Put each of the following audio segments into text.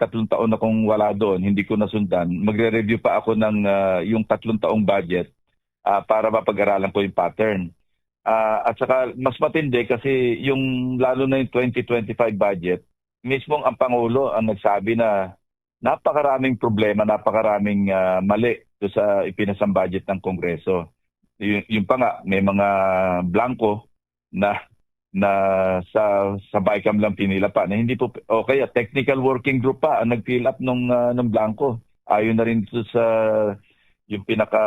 tatlong taon akong wala doon, hindi ko nasundan, magre-review pa ako ng ah, yung tatlong taong budget ah, para mapag-aralan ko yung pattern. Ah, at saka mas matindi kasi yung lalo na yung 2025 budget, mismong ang Pangulo ang nagsabi na napakaraming problema, napakaraming ah, mali do sa ipinasang budget ng Kongreso. Y- yung pa nga, may mga blanco na na sa sa BICAM lang pinila pa na hindi po o kaya technical working group pa ang nag-fill up nung ah, nung blanco. Ayon na rin ito sa yung pinaka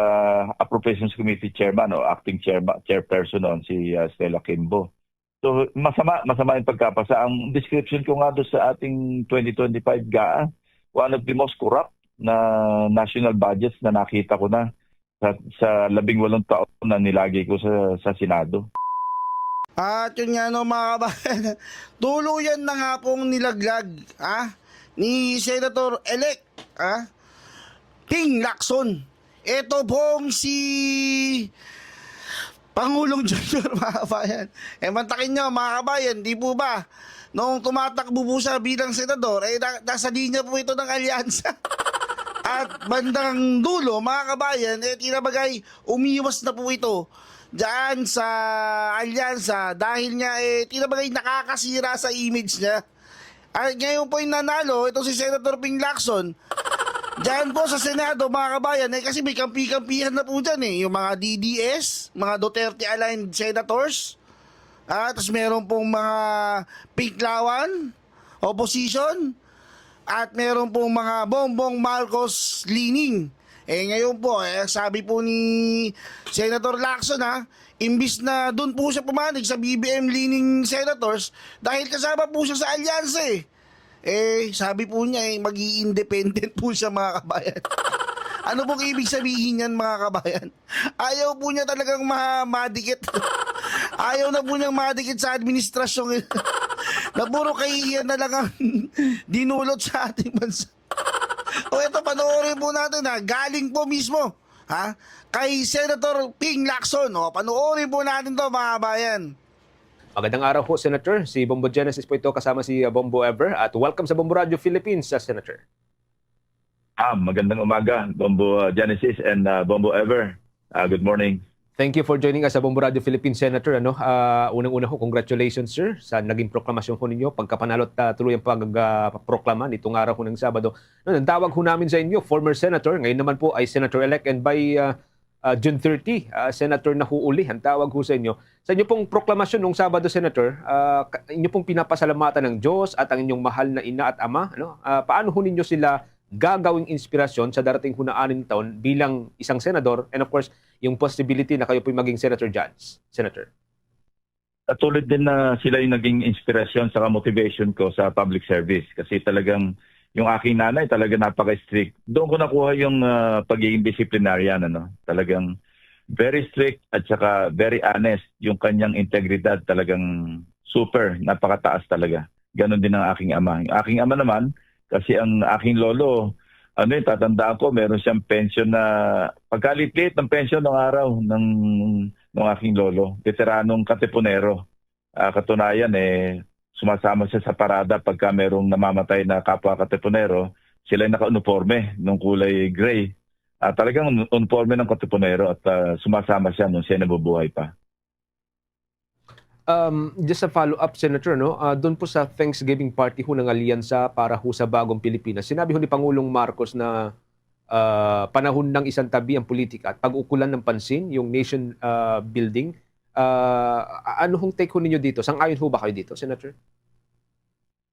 appropriations committee chairman o acting chairman chairperson noon si ah, Stella Kimbo. So masama masama yung pagkapasa. Ang description ko nga doon sa ating 2025 GAA one of the most corrupt na national budgets na nakita ko na sa, sa labing walong taon na nilagay ko sa sa Senado. At yun nga no mga kabayan, tuluyan na nga pong nilaglag ah, ni Senator-elect ah, Ping Lacson. Ito pong si Pangulong Junior mga kabayan. Eh mantakin nyo mga kabayan, di po ba? Noong tumatakbo po siya bilang senador, eh na- nasa linya po ito ng alyansa. At bandang dulo, mga kabayan, eh tinabagay, umiwas na po ito dyan sa alyansa dahil nga eh tinabagay nakakasira sa image niya. At ngayon po yung nanalo, ito si Senator Ping Lacson, Diyan po sa Senado, mga kabayan, eh, kasi may kampi-kampihan na po dyan eh. Yung mga DDS, mga Duterte-aligned senators, ah, tapos meron pong mga Pinklawan, opposition, at meron pong mga Bongbong Marcos leaning. Eh ngayon po, eh, sabi po ni Senator Lacson ha, imbis na doon po siya pumanig sa BBM leaning senators dahil kasama po siya sa alyansa eh. Eh, sabi po niya eh, mag independent po siya mga kabayan. ano pong ibig sabihin yan mga kabayan? Ayaw po niya talagang ma madikit. Ayaw na po niyang madikit sa administrasyon. na puro kahihiyan na lang ang dinulot sa ating bansa. O ito, panoorin po natin ha. Galing po mismo. Ha? Kay Senator Ping Lacson. O, panoorin po natin to mga kabayan. Magandang araw po, Senator. Si Bombo Genesis po ito kasama si uh, Bombo Ever. At welcome sa Bombo Radio Philippines, uh, Senator. Ah, magandang umaga, Bombo uh, Genesis and uh, Bombo Ever. Ah, good morning. Thank you for joining us sa Bombo Radio Philippines, Senator. Ano, ah, unang-una ho, congratulations, sir, sa naging proklamasyon ko ninyo. Pagkapanalo at uh, tuloy ang pagproklama nitong araw ko ng Sabado. No, ang tawag ho namin sa inyo, former Senator. Ngayon naman po ay Senator-elect and by uh, uh, June 30, uh, Senator na huuli. Ang tawag ho sa inyo. Sa inyo pong proklamasyon nung Sabado, Senator, uh, inyo pong pinapasalamatan ng Diyos at ang inyong mahal na ina at ama. Ano? Uh, paano ho ninyo sila gagawing inspirasyon sa darating ho na anim na taon bilang isang senador and of course, yung possibility na kayo po maging Senator Jans. Senator. At tulad din na sila yung naging inspirasyon sa motivation ko sa public service kasi talagang yung aking nanay talaga napaka-strict. Doon ko nakuha yung ah, pagiging disciplinarian ano. Talagang very strict at saka very honest yung kanyang integridad talagang super, napakataas talaga. Ganon din ang aking ama. Yung aking ama naman kasi ang aking lolo ano yung tatandaan ko, meron siyang pension na pagkalit-lit ng pension ng araw ng ng aking lolo, veteranong katipunero. Ah, katunayan eh sumasama siya sa parada pagka merong namamatay na kapwa katipunero, sila naka-uniforme nung kulay gray. Ah, talagang uniforme ng katipunero at ah, sumasama siya nung siya nabubuhay pa. Um, just a follow-up, Senator, no? Uh, doon po sa Thanksgiving party ho ng Alyansa para ho sa bagong Pilipinas, sinabi ho ni Pangulong Marcos na uh, panahon ng isang tabi ang politika at pag-ukulan ng pansin, yung nation uh, building. Uh, ano hong take ho ninyo dito? Sang-ayon ho ba kayo dito, Senator?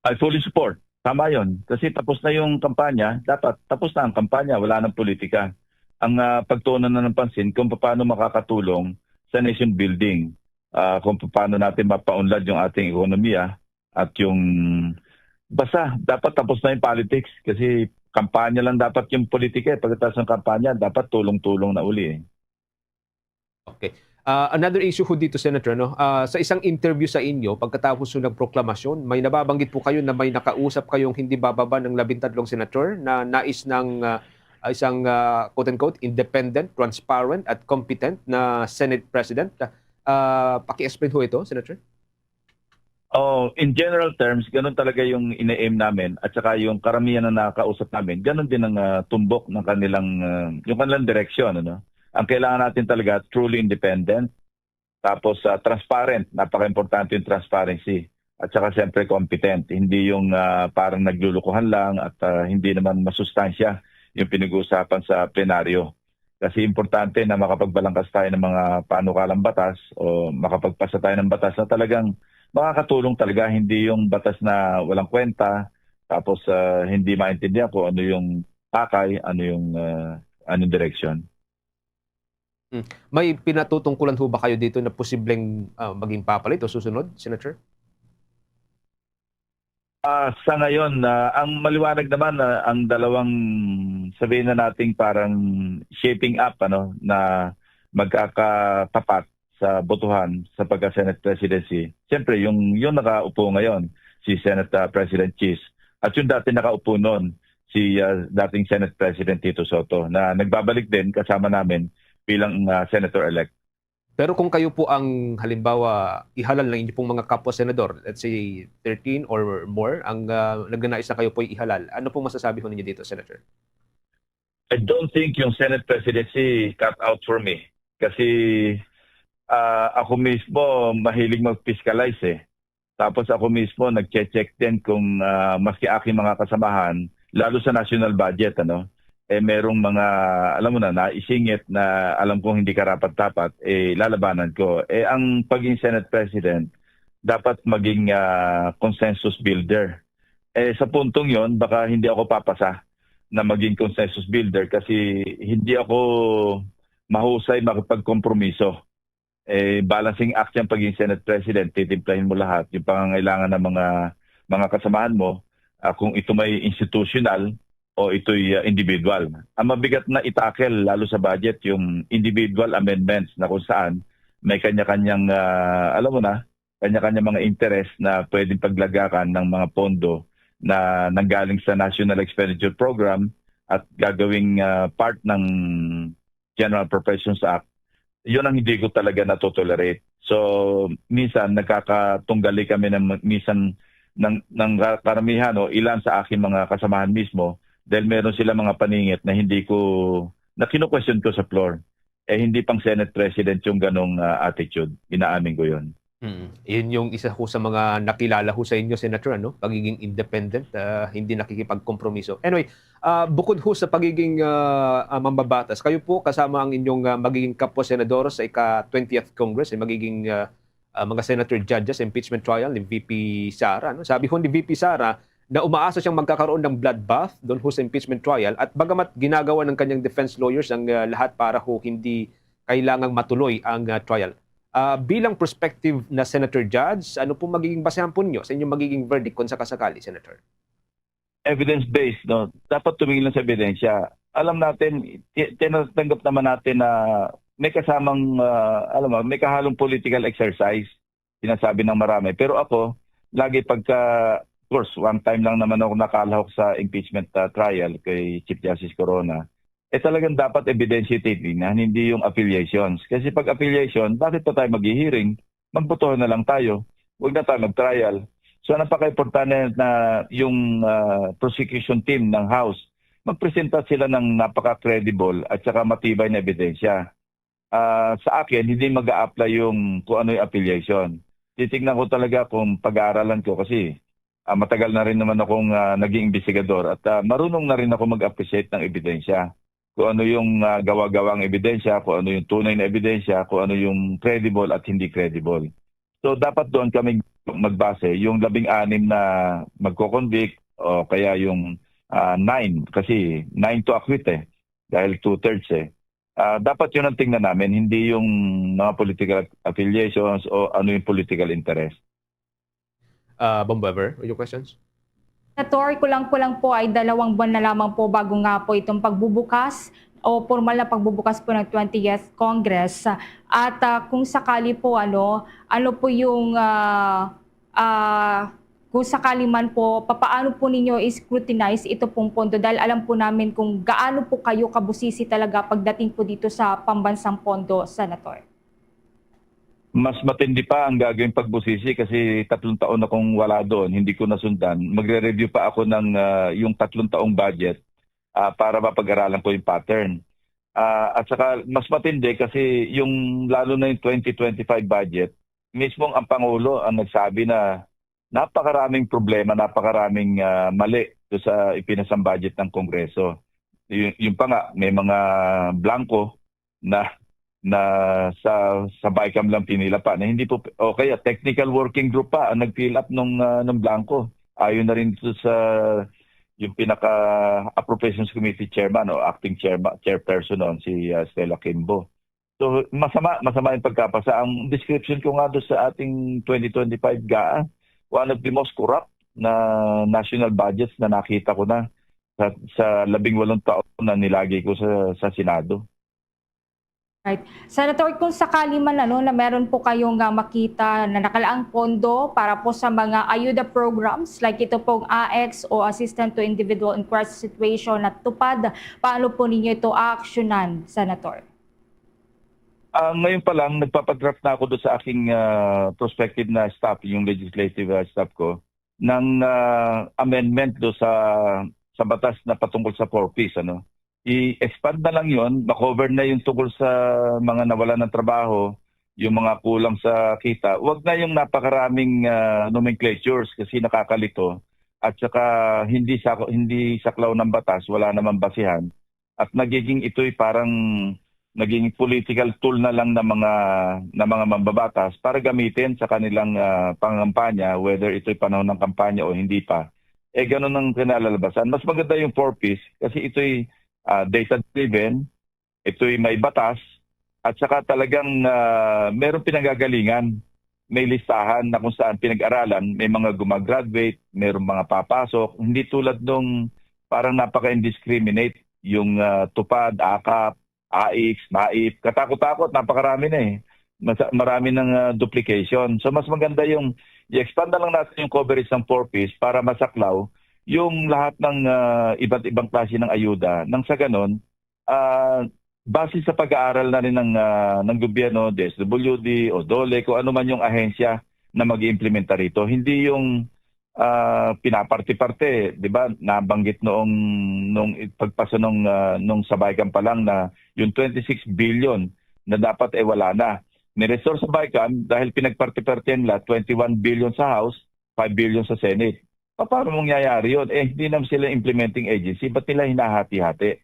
I fully support. Tama yon. Kasi tapos na yung kampanya, dapat tapos na ang kampanya, wala nang politika. Ang ah, pagtuunan na ng pansin kung paano makakatulong sa nation building, Ah, kung paano natin mapaunlad yung ating ekonomiya at yung basta dapat tapos na yung politics kasi kampanya lang dapat yung politika eh. Pagkatapos ng kampanya, dapat tulong-tulong na uli eh. Okay. Uh, another issue ho dito, Senator, no? Uh, sa isang interview sa inyo, pagkatapos ng proklamasyon, may nababanggit po kayo na may nakausap kayong hindi bababa ng labintatlong senator na nais ng uh, isang uh, quote-unquote independent, transparent at competent na Senate President. Uh, paki-explain ho ito, Senator. Oh, in general terms, ganun talaga yung ine-aim namin at saka yung karamihan na nakakausap namin, ganun din ang ah, tumbok ng kanilang ah, yung kanilang direksyon, ano. Ang kailangan natin talaga truly independent, tapos ah, transparent, napaka-importante yung transparency. At saka siyempre competent, hindi yung ah, parang naglulukuhan lang at ah, hindi naman masustansya yung pinag-uusapan sa plenaryo. Kasi importante na makapagbalangkas tayo ng mga panukalang batas o makapagpasa tayo ng batas na talagang makakatulong talaga hindi yung batas na walang kwenta tapos ah, hindi maintindihan ko ano yung pakay, ano yung uh, anong direksyon. May pinatutungkulan ho ba kayo dito na posibleng ah, maging papalit o susunod, Senator? Ah, sa ngayon, na ang maliwanag naman na ang dalawang sabihin na nating parang shaping up ano na magkakatapat sa botohan sa pagka-Senate presidency. Siyempre, yung yung nakaupo ngayon si Senate ah, President Cheese at yung dati nakaupo noon si ah, dating Senate President Tito Soto na nagbabalik din kasama namin bilang ah, senator-elect. Pero kung kayo po ang halimbawa ihalal ng inyong pong mga kapwa senador, let's say 13 or more, ang uh, nagnanais na kayo po ihalal, ano pong masasabi ho ninyo dito, Senator? I don't think yung Senate presidency cut out for me. Kasi ah, ako mismo mahilig mag-fiscalize eh. Tapos ako mismo nag-check din kung ah, maski aking mga kasamahan, lalo sa national budget, ano, eh merong mga, alam mo na, naisingit na alam kong hindi karapat-dapat, eh lalabanan ko. Eh ang paging Senate President, dapat maging ah, consensus builder. Eh sa puntong yon baka hindi ako papasa na maging consensus builder kasi hindi ako mahusay makipagkompromiso. Eh, balancing act yung pagiging Senate President, titimplahin mo lahat yung pangangailangan ng mga mga kasamahan mo ah, kung ito may institutional o ito'y ah, individual. Ang mabigat na itakel lalo sa budget yung individual amendments na kung saan may kanya-kanyang ah, alam mo na, kanya-kanya mga interest na pwedeng paglagakan ng mga pondo na nanggaling sa National Expenditure Program at gagawing ah, part ng General Appropriations Act, yun ang hindi ko talaga natotolerate. So, minsan nagkakatunggali kami ng minsan ng, ng karamihan o ilan sa aking mga kasamahan mismo dahil meron sila mga paningit na hindi ko, na kinu-question ko sa floor. Eh, hindi pang Senate President yung ganong ah, attitude. Inaamin ko yun. Mm. Yun yung isa ho sa mga nakilala ho sa inyo, Senator, ano? pagiging independent, ah, hindi nakikipagkompromiso. Anyway, ah, bukod ho sa pagiging ah, ah, mambabatas, kayo po kasama ang inyong ah, magiging kapwa senador sa ika-20th Congress, ay magiging ah, ah, mga senator judges impeachment trial ni VP Sara. No? Sabi ho ni VP Sara na umaasa siyang magkakaroon ng bloodbath doon sa impeachment trial at bagamat ginagawa ng kanyang defense lawyers ang ah, lahat para ho hindi kailangang matuloy ang ah, trial. Ah, bilang prospective na Senator Judge, ano po magiging basehan po ninyo sa inyong magiging verdict kung sakasakali, Senator? evidence-based, no? Dapat tumingin lang sa ebidensya. Alam natin, ti- tinatanggap naman natin na may kasamang, ah, alam mo, may kahalong political exercise, sinasabi ng marami. Pero ako, lagi pagka, course, one time lang naman ako nakalahok sa impeachment ah, trial kay Chief Justice Corona. Eh talagang dapat ebidensya titingnan, hindi yung affiliations. Kasi pag affiliation, bakit pa tayo mag-hearing? Magbotohan na lang tayo. Huwag na tayo mag-trial. So napaka-importante na yung ah, prosecution team ng House magpresenta sila ng napaka-credible at saka matibay na ebidensya. Ah, sa akin, hindi mag apply yung kung ano yung affiliation. Titingnan ko talaga kung pag-aaralan ko kasi ah, matagal na rin naman akong ah, naging investigador at ah, marunong na rin ako mag-appreciate ng ebidensya. Kung ano yung ah, gawa-gawang ebidensya, kung ano yung tunay na ebidensya, kung ano yung credible at hindi credible. So dapat doon kami magbase. Yung labing-anim na magko-convict o kaya yung ah, nine, kasi nine to acquit eh, dahil two-thirds eh. Ah, dapat yun ang tingnan namin, hindi yung mga political affiliations o ano yung political interest. Uh, Bombever, your questions? Senator, kulang ko lang po ay dalawang buwan na lamang po bago nga po itong pagbubukas o formal na pagbubukas po ng 20th Congress. At ah, kung sakali po ano, ano po yung ah, ah, kung sakali man po, papaano po ninyo scrutinize ito pong pondo? Dahil alam po namin kung gaano po kayo kabusisi talaga pagdating po dito sa pambansang pondo, Senator. Mas matindi pa ang gagawing pagbusisi kasi tatlong taon akong wala doon, hindi ko nasundan. Magre-review pa ako ng ah, yung tatlong taong budget ah, para mapag-aralan ko yung pattern. Ah, at saka mas matindi kasi yung lalo na yung 2025 budget, mismong ang Pangulo ang nagsabi na napakaraming problema, napakaraming ah, mali sa ipinasang budget ng Kongreso. Y- yung pa nga, may mga blanco na na sa sa BICAM lang pinila pa na hindi po o kaya technical working group pa ang nag-fill up nung ah, nung blanco. Ayon na rin ito sa yung pinaka appropriations committee chairman o acting chairman chairperson noon si ah, Stella Kimbo. So masama masama yung pagkapasa. Ang description ko nga doon sa ating 2025 GAA one of the most corrupt na national budgets na nakita ko na sa, sa labing walong taon na nilagay ko sa sa Senado. Senator, kung sakali man ano, na meron po kayong ah, makita na nakalaang pondo para po sa mga ayuda programs like ito pong AX o Assistant to Individual in Crisis Situation na tupad, paano po ninyo ito actionan, Senator? Ah, ngayon pa lang, nagpapadraft na ako doon sa aking ah, prospective na staff, yung legislative ah, staff ko, ng ah, amendment do sa sa batas na patungkol sa 4Ps. Ano? I-expand na lang yon, makover na yung tungkol sa mga nawalan ng trabaho, yung mga kulang sa kita. Huwag na yung napakaraming ah, nomenclatures kasi nakakalito at saka hindi sa hindi saklaw ng batas, wala namang basihan. At nagiging ito'y parang naging political tool na lang ng mga ng mga mambabatas para gamitin sa kanilang ah, pangampanya whether ito'y panahon ng kampanya o hindi pa. Eh ganun ang kinalalabasan. Mas maganda yung 4Ps kasi ito'y ah, data driven, ito'y may batas at saka talagang ah, meron pinagagalingan. May listahan na kung saan pinag-aralan, may mga gumagraduate, mayroong mga papasok. Hindi tulad nung parang napaka-indiscriminate yung ah, tupad, akap, AX, MAIP, katakot-takot, napakarami na eh. Mas, marami ng ah, duplication. So mas maganda yung i-expand na lang natin yung coverage ng 4Ps para masaklaw yung lahat ng ah, iba't ibang klase ng ayuda. Nang sa ganon, ah, base sa pag-aaral na rin ng, ah, ng gobyerno, DSWD o DOLE, kung ano man yung ahensya na mag implementa rito. Hindi yung ah, pinaparte-parte, 'di ba? Nabanggit noong nung pagpasa nung ah, nung sabaykan pa lang na yung 26 billion na dapat eh wala na. Ni-restore sa dahil pinagparte-parte nila 21 billion sa House, 5 billion sa Senate. Pa- Paano mangyayari yun? Eh, hindi naman sila implementing agency. Ba't nila hinahati-hati?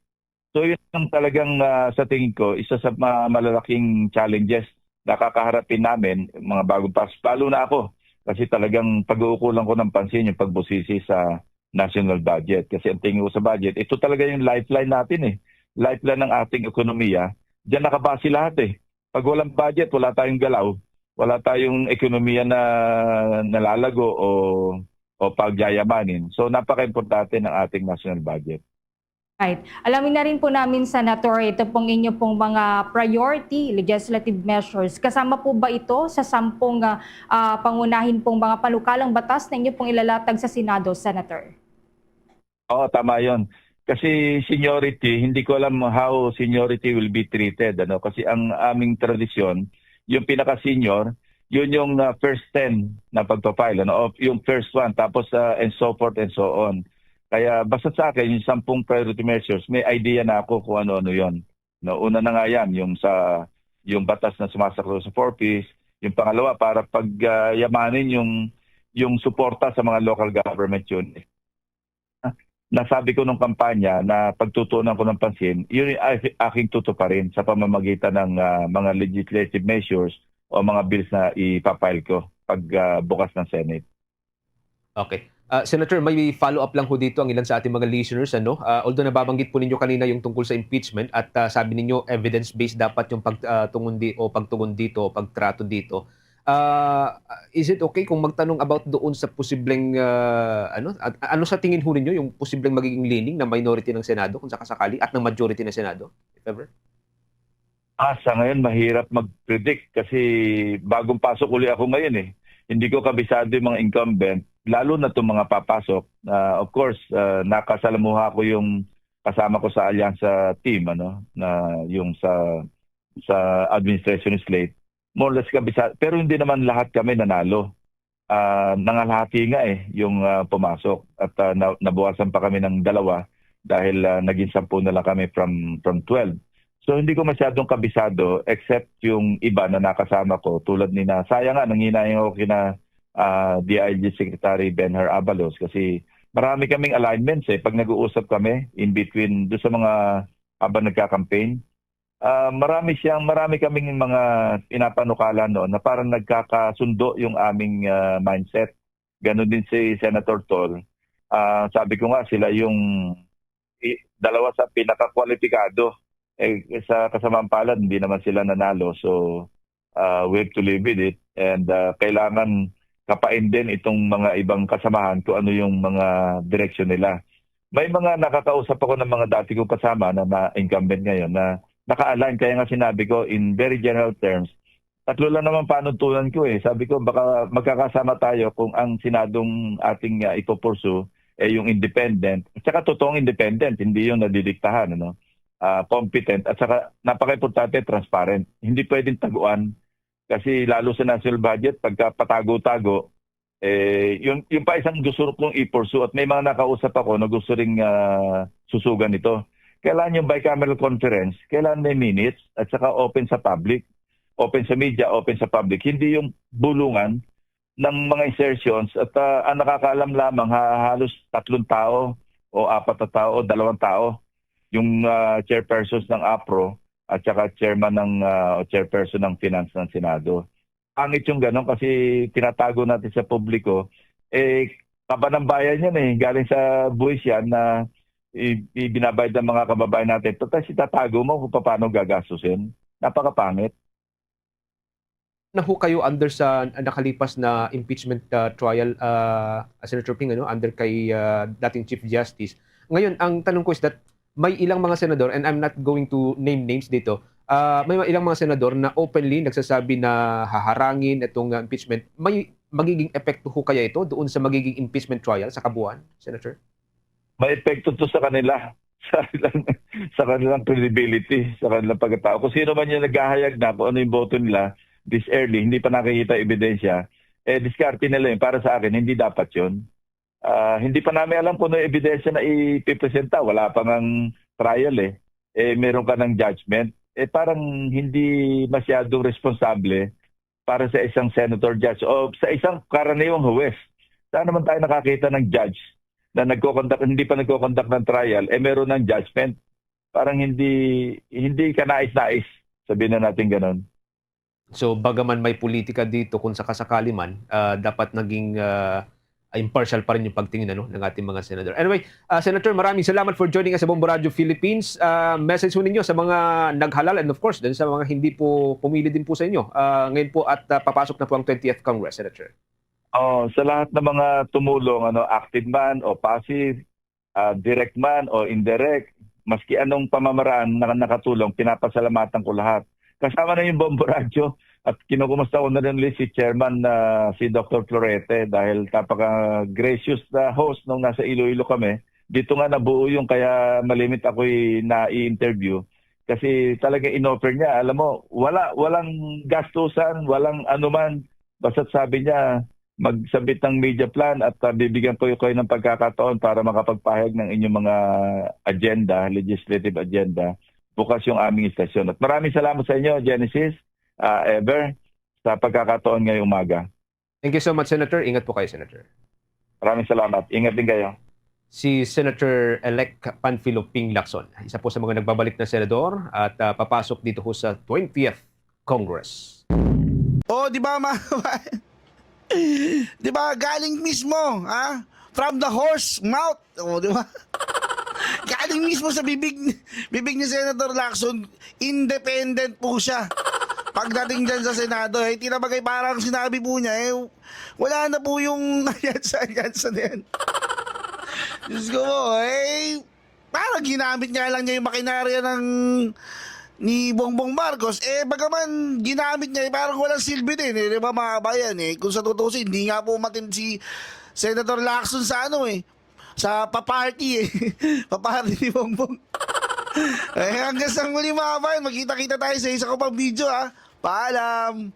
So yun ang talagang ah, sa tingin ko, isa sa ma- malalaking challenges na kakaharapin namin, mga bagong pas. Lalo na ako, kasi talagang pag-uukulan ko ng pansin yung pagbusisi sa national budget. Kasi ang tingin ko sa budget, ito talaga yung lifeline natin eh. Lifeline ng ating ekonomiya. Diyan nakabase lahat eh. Pag walang budget, wala tayong galaw. Wala tayong ekonomiya na nalalago o o pagyayamanin. So napaka-importante ng ating national budget. Right. Alamin na rin po namin, Senator, ito pong inyo pong mga priority legislative measures. Kasama po ba ito sa sampung ah, ah, pangunahin pong mga panukalang batas na inyo pong ilalatag sa Senado, Senator? Oo, tama 'yon. Kasi seniority, hindi ko alam how seniority will be treated ano kasi ang aming tradisyon, yung pinaka-senior, yun yung uh, first 10 na pagpa-file ano, yung first one tapos uh, and so forth and so on. Kaya basta sa akin yung sampung priority measures, may idea na ako kung ano-ano 'yon. No, una na nga 'yan yung sa yung batas na sumasaklo sa 4Ps, yung pangalawa para pagyamanin yung yung suporta sa mga local government unit nasabi ko nung kampanya na pagtutunan ko ng pansin, yun yung a- aking tutuparin sa pamamagitan ng ah, mga legislative measures o mga bills na ipapile ko pag ah, bukas ng Senate. Okay. Ah, Senator, may follow-up lang ho dito ang ilan sa ating mga listeners. Ano? Ah, although nababanggit po ninyo kanina yung tungkol sa impeachment at ah, sabi ninyo evidence-based dapat yung pagtungon di o pagtugon dito o pagtrato dito. Ah, is it okay kung magtanong about doon sa posibleng ah, ano at, ano sa tingin ho ninyo yung posibleng magiging leaning ng minority ng Senado kung sakasakali at ng majority ng Senado? If ever? Ah, sa ngayon mahirap mag-predict kasi bagong pasok uli ako ngayon eh. Hindi ko kabisado yung mga incumbent, lalo na itong mga papasok. Ah, of course, ah, nakasalamuha ko yung kasama ko sa alyansa team ano na yung sa sa administration slate more or less kabisa. Pero hindi naman lahat kami nanalo. Ah, nangalahati nga eh yung ah, pumasok at ah, na- nabawasan pa kami ng dalawa dahil ah, naging sampu na lang kami from from 12. So hindi ko masyadong kabisado except yung iba na nakasama ko tulad ni na sayang nga nanginayang ako kina ah, DIG Secretary Benher Abalos kasi marami kaming alignments eh pag nag-uusap kami in between do sa mga habang nagka-campaign Ah, marami siyang marami kaming mga pinapanukala noon na parang nagkakasundo yung aming ah, mindset. Ganon din si Senator Tol. Ah, sabi ko nga sila yung dalawa sa pinaka-kwalipikado. Eh, sa kasamang palad, hindi naman sila nanalo. So, ah, we have to live with it. And ah, kailangan kapain din itong mga ibang kasamahan kung ano yung mga direksyon nila. May mga nakakausap ako ng mga dati kong kasama na na-incumbent ngayon na naka-align. Kaya nga sinabi ko, in very general terms, tatlo lang naman panuntunan ko eh. Sabi ko, baka magkakasama tayo kung ang sinadong ating uh, ipopursu eh yung independent. At saka totoong independent, hindi yung nadidiktahan. Ano? Ah, competent. At saka napaka-importante, transparent. Hindi pwedeng taguan. Kasi lalo sa national budget, pagka patago-tago, eh, yung, yung pa isang gusto kong ipursu at may mga nakausap ako na gusto ring ah, susugan ito kailangan yung bicameral conference, kailangan may minutes at saka open sa public, open sa media, open sa public. Hindi yung bulungan ng mga insertions at ah, ang nakakaalam lamang ha, halos tatlong tao o apat na tao o dalawang tao yung ah, chairpersons ng APRO at saka chairman ng o chairperson ng finance ng Senado. Pangit yung ganon kasi tinatago natin sa publiko eh kaba ng bayan yan eh galing sa buwis yan na ibinabayad ng mga kababayan natin. Total, itatago mo kung paano gagastusin. Napakapangit. na ho kayo under sa nakalipas na impeachment uh, trial uh, Senator Ping ano under kay uh, dating Chief Justice. Ngayon ang tanong ko is that may ilang mga senador and I'm not going to name names dito. Uh, may ilang mga senador na openly nagsasabi na haharangin itong uh, impeachment. May magiging epekto ho kaya ito doon sa magiging impeachment trial sa kabuuan, Senator? May epekto to sa kanila. Sa kanilang, sa kanilang credibility, sa kanilang pagkatao. Kung sino man yung naghahayag na kung ano yung boto nila this early, hindi pa nakikita ebidensya, eh, diskarte nila yun. Para sa akin, hindi dapat yun. Ah, hindi pa namin alam kung ano ebidensya na ipipresenta. Wala pa ngang trial eh. Eh, meron ka ng judgment. Eh, parang hindi masyadong responsable para sa isang senator judge o sa isang karaniwang huwes. Saan naman tayo nakakita ng judge na nagko-conduct, hindi pa nagko-conduct ng trial, eh meron ng judgment. Parang hindi hindi ka nais-nais. Sabihin na natin ganun. So bagaman may politika dito kung sakasakali man, ah, dapat naging ah, impartial pa rin yung pagtingin ano, ng ating mga senador. Anyway, ah, Senator, maraming salamat for joining us sa Bombo Radio Philippines. Ah, message mo ninyo sa mga naghalal and of course, din sa mga hindi po pumili din po sa inyo. Ah, ngayon po at ah, papasok na po ang 20th Congress, Senator. Oh, sa lahat ng mga tumulong, ano, active man o passive, ah, direct man o indirect, maski anong pamamaraan na nakatulong, pinapasalamatan ko lahat. Kasama na yung Bombo Radio at kinukumusta ko na rin si Chairman na si Dr. Florete dahil napaka-gracious na host nung nasa Iloilo kami. Dito nga nabuo yung kaya malimit ako'y na-i-interview kasi talaga inoffer niya. Alam mo, wala, walang gastusan, walang anuman. Basta't sabi niya, magsabit ng media plan at uh, bibigyan ko kayo ng pagkakataon para makapagpahayag ng inyong mga agenda, legislative agenda, bukas yung aming istasyon. At maraming salamat sa inyo, Genesis, uh, Ever, sa pagkakataon ngayong umaga. Thank you so much, Senator. Ingat po kayo, Senator. Maraming salamat. Ingat din kayo. Si Senator-elect Panfilo Ping Lacson, isa po sa mga nagbabalik na senador at ah, papasok dito ho sa 20th Congress. Oh, di ba kabayan? Di ba galing mismo, ha? From the horse mouth. Oh, di ba? galing mismo sa bibig bibig ni Senator Lacson, independent po siya. Pagdating dyan sa Senado, eh, tinabagay parang sinabi po niya, eh, wala na po yung alyansa-alyansa na yan. Diyos ko po, eh, parang ginamit nga lang niya yung makinarya ng ni Bongbong Marcos, eh bagaman ginamit niya, eh, parang walang silbi din, eh, di ba mga kabayan, eh, kung sa tutusin, hindi nga po matin si Senator Lacson sa ano eh, sa paparty eh, paparty ni Bongbong. eh, hanggang sa muli mga kabayan, magkita-kita tayo sa isa ko pang video ha, paalam.